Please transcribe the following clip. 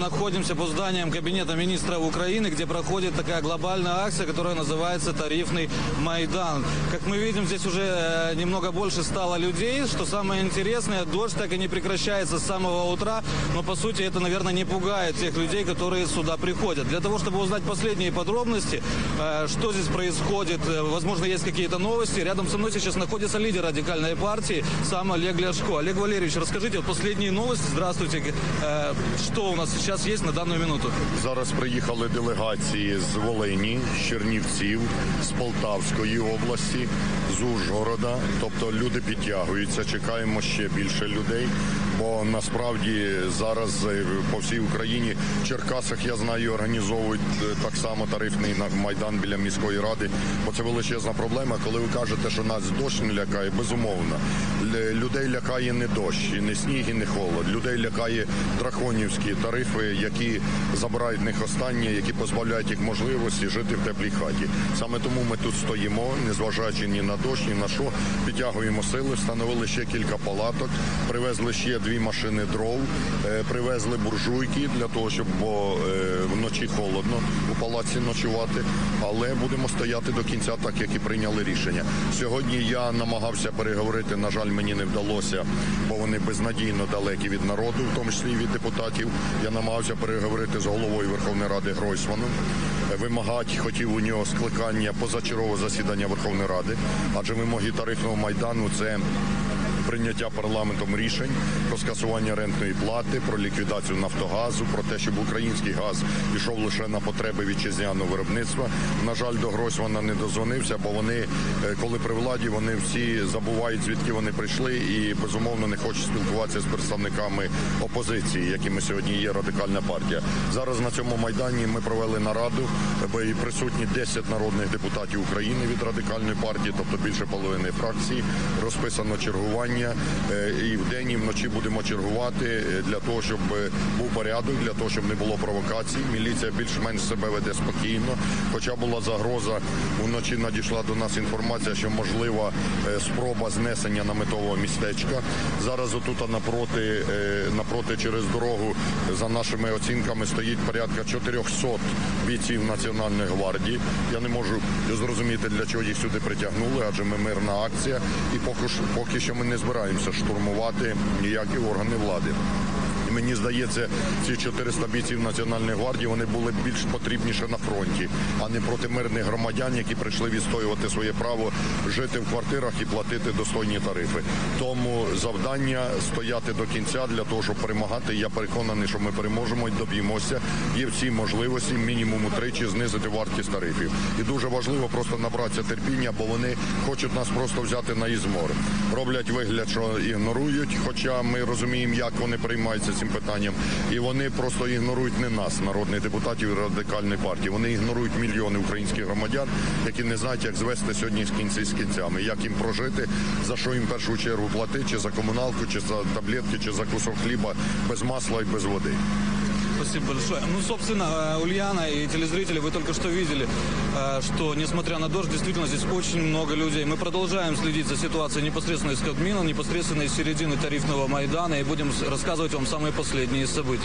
Находимся по зданиям Кабинета министров Украины, где проходит такая глобальная акция, которая называется «Тарифный Майдан». Как мы видим, здесь уже э, немного больше стало людей. Что самое интересное, дождь так и не прекращается с самого утра. Но, по сути, это, наверное, не пугает тех людей, которые сюда приходят. Для того, чтобы узнать последние подробности, э, что здесь происходит, э, возможно, есть какие-то новости. Рядом со мной сейчас находится лидер радикальной партии, сам Олег Ляшко. Олег Валерьевич, расскажите вот последние новости. Здравствуйте. Что у нас сейчас есть на данную минуту? Зараз приїхали делегації з Волині, з Чернівців, з Полтавської області, з Ужгорода. Тобто люди підтягуються, чекаємо ще більше людей. Бо насправді зараз е, по всій Україні в Черкасах я знаю, організовують е, так само тарифний на- майдан біля міської ради. Бо це величезна проблема. Коли ви кажете, що нас дощ не лякає, безумовно. Людей лякає не дощ, і не сніг, і не холод. Людей лякає драконівські тарифи, які забирають в них останнє, які позбавляють їх можливості жити в теплій хаті. Саме тому ми тут стоїмо, незважаючи ні на дощ, ні на що, підтягуємо сили, встановили ще кілька палаток, привезли ще дві машини дров, е, привезли буржуйки для того, щоб бо е, вночі холодно у палаці ночувати. Але будемо стояти до кінця, так як і прийняли рішення. Сьогодні я намагався переговорити. На жаль, мені не вдалося, бо вони безнадійно далекі від народу, в тому числі від депутатів. Я намагався переговорити з головою Верховної Ради Гройсманом. Е, Вимагати хотів у нього скликання позачергового засідання Верховної Ради, адже вимоги тарифного майдану це прийняття парламентом рішень про скасування рентної плати, про ліквідацію Нафтогазу, про те, щоб український газ пішов лише на потреби вітчизняного виробництва. На жаль, до Гройсмана не дозвонився, бо вони, е, коли при владі, вони всі забувають звідки вони прийшли, і безумовно не хочуть спілкуватися з представниками опозиції, якими сьогодні є радикальна партія. Зараз на цьому майдані ми провели нараду, бо і присутні 10 народних депутатів України від радикальної партії, тобто більше половини фракції. Розписано чергування е, і вдень, і вночі будемо чергувати е, для того, щоб був порядок, для того, щоб не було провокацій. Міліція більш-менш себе веде спокійно. Хоча була загроза, вночі надійшла до нас інформація, що можлива е, спроба знесення наметового містечка. Зараз отут напроти, напроти через дорогу, за нашими оцінками, стоїть порядка 400 бійців Національної гвардії. Я не можу зрозуміти, для чого їх сюди притягнули, адже ми мирна акція, і поки що ми не збираємося штурмувати ніякі органи влади. Мені здається, ці 400 бійців Національної гвардії вони були більш потрібніше на фронті, а не проти мирних громадян, які прийшли відстоювати своє право жити в квартирах і платити достойні тарифи. Тому завдання стояти до кінця для того, щоб перемагати. Я переконаний, що ми переможемо і доб'ємося. Є всі можливості мінімум утричі знизити вартість тарифів. І дуже важливо просто набратися терпіння, бо вони хочуть нас просто взяти на ізмор. Роблять вигляд, що ігнорують, хоча ми розуміємо, як вони приймаються цим питанням. І вони просто ігнорують не нас, народних депутатів радикальної партії. Вони ігнорують мільйони українських громадян, які не знають, як звести сьогодні з кінці з кінцями, як їм прожити, за що їм першу чергу платити, чи за комуналку, чи за таблетки, чи за кусок хліба без масла і без води Спасибо большое. Ну, собственно, э, Ульяна и телезрители, вы только что видели, э, что, несмотря на дождь, действительно здесь очень много людей. Мы продолжаем следить за ситуацией непосредственно из Кабмина, непосредственно из середины тарифного Майдана и будем с- рассказывать вам самые последние события.